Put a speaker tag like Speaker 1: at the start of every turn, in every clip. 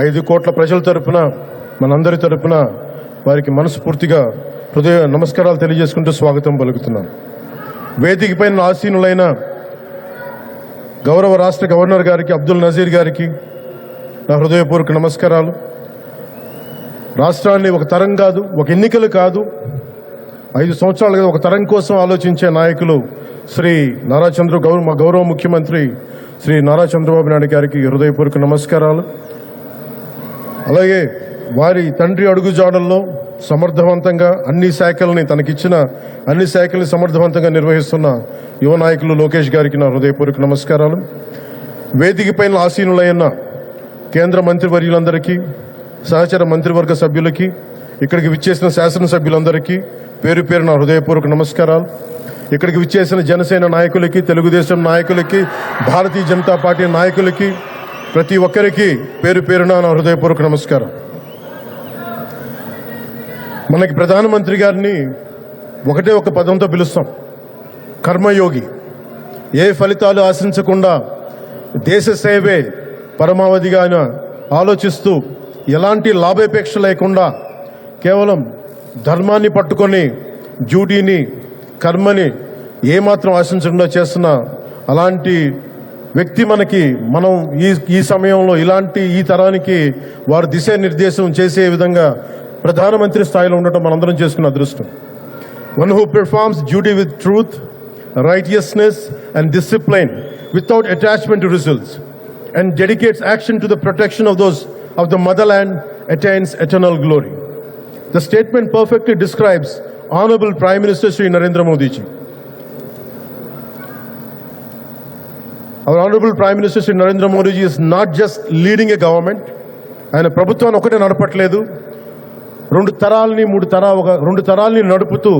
Speaker 1: ఐదు కోట్ల ప్రజల తరపున మనందరి తరపున వారికి మనస్ఫూర్తిగా హృదయ నమస్కారాలు తెలియజేసుకుంటూ స్వాగతం పలుకుతున్నాను వేదిక పైన ఆసీనులైన గౌరవ రాష్ట్ర గవర్నర్ గారికి అబ్దుల్ నజీర్ గారికి నా హృదయపూర్వక నమస్కారాలు. రాష్ట్రాన్ని ఒక తరం కాదు ఒక ఎన్నికలు కాదు ఐదు సంవత్సరాలుగా ఒక తరం కోసం ఆలోచించే నాయకులు శ్రీ నారా చంద్ర గౌరవ మా గౌరవ ముఖ్యమంత్రి శ్రీ నారా చంద్రబాబు నాయుడు గారికి హృదయపూర్వక నమస్కారాలు. అలాగే వారి తండ్రి అడుగుజాడల్లో సమర్థవంతంగా అన్ని శాఖల్ని తనకిచ్చిన అన్ని శాఖల్ని సమర్థవంతంగా నిర్వహిస్తున్న యువ నాయకులు లోకేష్ గారికి నా హృదయపూర్వక నమస్కారాలు. వేదిక పైన ఆసీనులైన కేంద్ర మంత్రివర్యులందరికీ సహచర మంత్రివర్గ సభ్యులకి ఇక్కడికి విచ్చేసిన శాసనసభ్యులందరికీ పేరు పేరు నా హృదయపూర్వక నమస్కారాలు. ఇక్కడికి విచ్చేసిన జనసేన నాయకులకి తెలుగుదేశం నాయకులకి భారతీయ జనతా పార్టీ నాయకులకి ప్రతి ఒక్కరికి పేరు పేరున నా హృదయపూర్వక నమస్కారం. మనకి ప్రధానమంత్రి గారిని ఒకటే ఒక పదంతో పిలుస్తాం. కర్మయోగి. ఏ ఫలితాలు ఆశించకుండా దేశ సేవే పరమావధిగా ఆయన ఆలోచిస్తూ ఎలాంటి లాభాపేక్ష లేకుండా కేవలం ధర్మాన్ని పట్టుకొని డ్యూటీని కర్మని ఏమాత్రం ఆశించకుండా చేస్తున్న అలాంటి వ్యక్తి మనకి మనం ఈ ఈ సమయంలో ఇలాంటి ఈ తరానికి వారు దిశానిర్దేశం చేసే విధంగా ప్రధానమంత్రి స్థాయిలో ఉండటం మనందరం చేసుకున్న అదృష్టం. One who performs duty with truth righteousness and discipline without attachment results and dedicates action to the protection of those of the motherland attains eternal glory the statement perfectly describes honourable prime minister Shri Narendra Modiji our honourable prime minister Shri Narendra Modiji ji not just leading leading government ఆయన ప్రభుత్వాన్ని ఒకటే నడపట్లేదు. రెండు తరాలని మూడు తరా ఒక రెండు తరాలని నడుపుతూ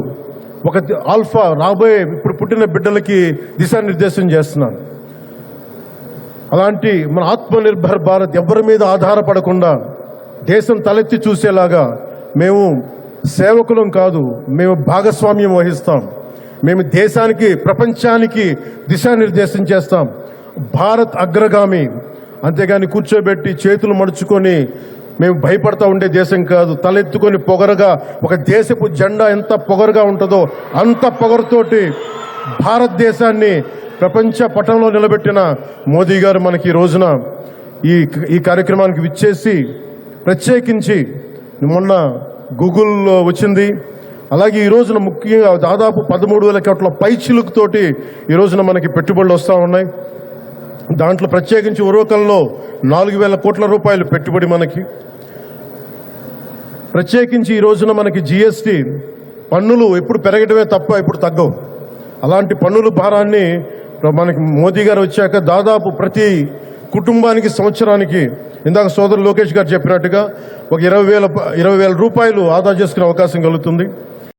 Speaker 1: ఒక ఆల్ఫా రాబోయే ఇప్పుడు పుట్టిన బిడ్డలకి దిశానిర్దేశం చేస్తున్నాను అలాంటి మన ఆత్మనిర్భర్ భారత్ ఎవరి మీద ఆధారపడకుండా దేశం తలెత్తి చూసేలాగా మేము సేవకులం కాదు మేము భాగస్వామ్యం వహిస్తాం. మేము దేశానికి ప్రపంచానికి దిశానిర్దేశం చేస్తాం. భారత్ అగ్రగామి. అంతేగాని కూర్చోబెట్టి చేతులు మడుచుకొని మేము భయపడతా ఉండే దేశం కాదు. తలెత్తుకొని పొగరగా ఒక దేశపు జెండా ఎంత పొగరుగా ఉంటుందో అంత పొగరుతోటి భారతదేశాన్ని ప్రపంచ పటంలో నిలబెట్టిన మోదీ గారు మనకి ఈ రోజున ఈ ఈ కార్యక్రమానికి విచ్చేసి ప్రత్యేకించి మొన్న గూగుల్లో వచ్చింది. అలాగే ఈ రోజున ముఖ్యంగా దాదాపు పదమూడు వేల కోట్ల పై చిలుకుతోటి ఈ రోజున మనకి పెట్టుబడులు వస్తూ ఉన్నాయి. దాంట్లో ప్రత్యేకించి ఉరవకంలో నాలుగు వేల కోట్ల రూపాయలు పెట్టుబడి మనకి. ప్రత్యేకించి ఈ రోజున మనకి జిఎస్టి పన్నులు ఎప్పుడు పెరగడమే తప్ప ఇప్పుడు తగ్గవు. అలాంటి పన్నుల భారాన్ని మనకి మోదీ గారు వచ్చాక దాదాపు ప్రతి కుటుంబానికి సంవత్సరానికి ఇందాక సోదరు లోకేష్ గారు చెప్పినట్టుగా ఒక ఇరవై వేల ఇరవై వేల రూపాయలు ఆదా చేసుకునే అవకాశం కలుగుతుంది.